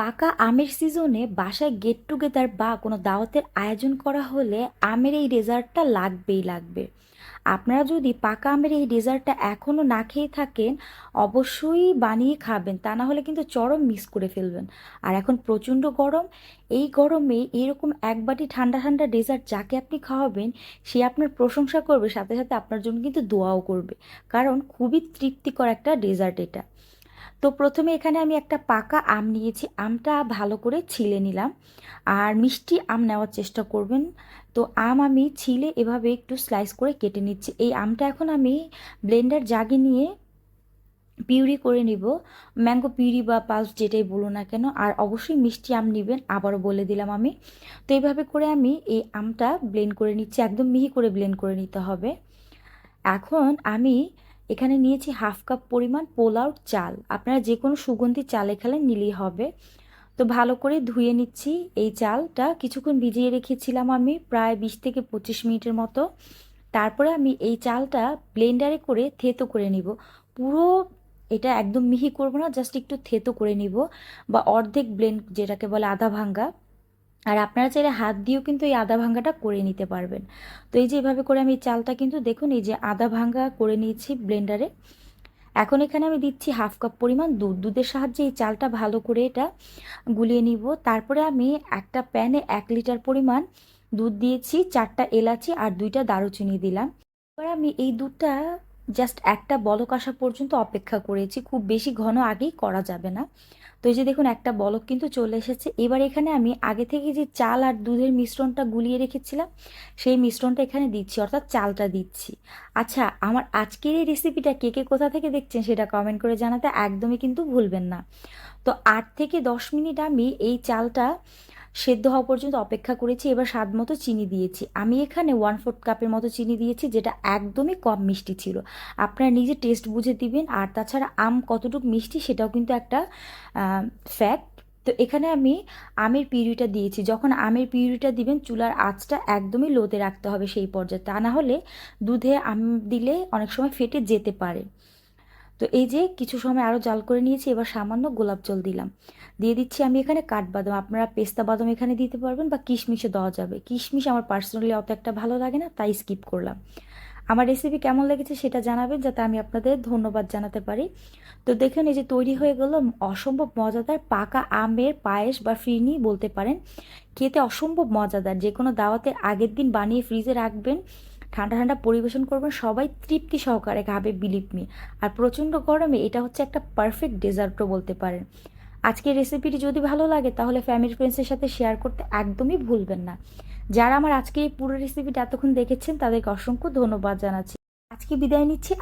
পাকা আমের সিজনে বাসায় গেট টুগেদার বা কোনো দাওয়াতের আয়োজন করা হলে আমের এই ডেজার্টটা লাগবেই লাগবে। আপনারা যদি পাকা আমের এই ডেজার্টটা এখনও না খেয়ে থাকেন, অবশ্যই বানিয়ে খাবেন, তা না হলে কিন্তু চরম মিস করে ফেলবেন। আর এখন প্রচণ্ড গরম, এই গরমে এরকম এক বাটি ঠান্ডা ঠান্ডা ডেজার্ট যাকে আপনি খাওয়াবেন, সে আপনার প্রশংসা করবে, সাথে সাথে আপনার জন্য কিন্তু দোয়াও করবে। কারণ খুবই তৃপ্তিকর একটা ডেজার্ট এটা। তো প্রথমে এখানে আমি একটা পাকা আম নিয়েছি। আমটা ভালো করে ছিলে নিলাম। আর মিষ্টি আম নেওয়ার চেষ্টা করবেন। তো আম আমি ছিলে এভাবে একটু স্লাইস করে কেটে নিচ্ছি। এই আমটা এখন আমি ব্লেন্ডার জাগে নিয়ে পিউরি করে নিব। ম্যাঙ্গো পিউরি বা পালস যেটাই বলুন না কেন। আর অবশ্যই মিষ্টি আম নেবেন, আবারও বলে দিলাম আমি। তো এইভাবে করে আমি এই আমটা ব্লেন্ড করে নিচ্ছি। একদম মিহি করে ব্লেন্ড করে নিতে হবে। এখন আমি এখানে নিয়েছি হাফ কাপ পরিমাণ পোলাও চাল। আপনারা যে কোনো সুগন্ধি চাল এখানে নিলেই হবে। তো ভালো করে ধুয়ে নিচ্ছি এই চালটা। কিছুক্ষণ ভিজিয়ে রেখেছিলাম আমি প্রায় বিশ থেকে পঁচিশ মিনিটের মতো। তারপরে আমি এই চালটা ব্লেন্ডারে করে থেতো করে নিব। পুরো এটা একদম মিহি করব না, জাস্ট একটু থেতো করে নিব। বা অর্ধেক ব্লেন্ড যেটাকে বলে আধা ভাঙ্গা। আর আপনারা চাইলে হাত দিয়েও কিন্তু এই আদা ভাঙ্গাটা করে নিতে পারবেন। তো এই যে এভাবে করে আমি চালটা কিন্তু দেখুন, এই যে আদা ভাঙ্গা করে নিয়েছি ব্লেন্ডারে। এখন এখানে আমি দিচ্ছি হাফ কাপ পরিমাণ দুধ। দুধের সাহায্যে এই চালটা ভালো করে এটা গুলিয়ে নিব। তারপরে আমি একটা প্যানে এক লিটার পরিমাণ দুধ দিয়েছি, চারটা এলাচি আর দুইটা দারুচিনি দিলাম। এবার আমি এই দুধটা জাস্ট একটা বলক আসা পর্যন্ত অপেক্ষা করেছি। খুব বেশি ঘন আগেই করা যাবে না। তো এই যে দেখুন, একটা বলক কিন্তু চলে এসেছে। এবার এখানে আমি আগে থেকে যে চাল আর দুধের মিশ্রণটা গুলিয়ে রেখেছিলাম, সেই মিশ্রণটা এখানে দিচ্ছি, অর্থাৎ চালটা দিচ্ছি। আচ্ছা আমার আজকের এই রেসিপিটা কে কে কোথা থেকে দেখছেন সেটা কমেন্ট করে জানাতে একদমই কিন্তু ভুলবেন না। তো আট থেকে দশ মিনিট আমি এই চালটা সেদ্ধ হওয়া পর্যন্ত অপেক্ষা করেছি, এবার স্বাদ মতো চিনি দিয়েছি। আমি এখানে ওয়ান ফোর্থ কাপের মতো চিনি দিয়েছি, যেটা একদমই কম মিষ্টি ছিল। আপনারা নিজে টেস্ট বুঝে দিবেন, আর তাছাড়া আম কতটুকু মিষ্টি সেটাও কিন্তু একটা ফ্যাক্ট তো এখানে আমি আমের পিউরিটা দিয়েছি। যখন আমের পিউরিটা দিবেন, চুলার আঁচটা একদমই লোতে রাখতে হবে সেই পর্যায়ে। তা না হলে দুধে আম দিলে অনেক সময় ফেটে যেতে পারে। তো এই যে কিছু সময় আরও জাল করে নিয়েছি, এবার সামান্য গোলাপ জল দিলাম। দিয়ে দিচ্ছি আমি এখানে কাঠবাদাম। আপনারা পেস্তা বাদাম এখানে দিতে পারবেন বা কিশমিশও দেওয়া যাবে। কিশমিশ আমার পার্সোনালি অত একটা ভালো লাগে না, তাই স্কিপ করলাম। আমার রেসিপি কেমন লেগেছে সেটা জানাবেন যাতে আমি আপনাদের ধন্যবাদ জানাতে পারি। তো দেখুন, এই যে তৈরি হয়ে গেল অসম্ভব মজাদার পাকা আমের পায়েস বা ফিরনি বলতে পারেন। খেতে অসম্ভব মজাদার। যে কোনো দাওয়াতের আগের দিন বানিয়ে ফ্রিজে রাখবেন। ঠান্ডা ঠান্ডা পরিবেশন করবেন। সবাই তৃপ্তি সহকারে খাবে বিলিপ মি আর প্রচণ্ড গরমে এটা হচ্ছে একটা পারফেক্ট ডেজার্টও বলতে পারেন। আজকের রেসিপিটি যদি ভালো লাগে, তাহলে ফ্যামিলি ফ্রেন্ডসের সাথে শেয়ার করতে একদমই ভুলবেন না। যারা আমার আজকে এই পুরো রেসিপিটা এতক্ষণ দেখেছেন, তাদেরকে অসংখ্য ধন্যবাদ জানাচ্ছি। আজকে বিদায় নিচ্ছি।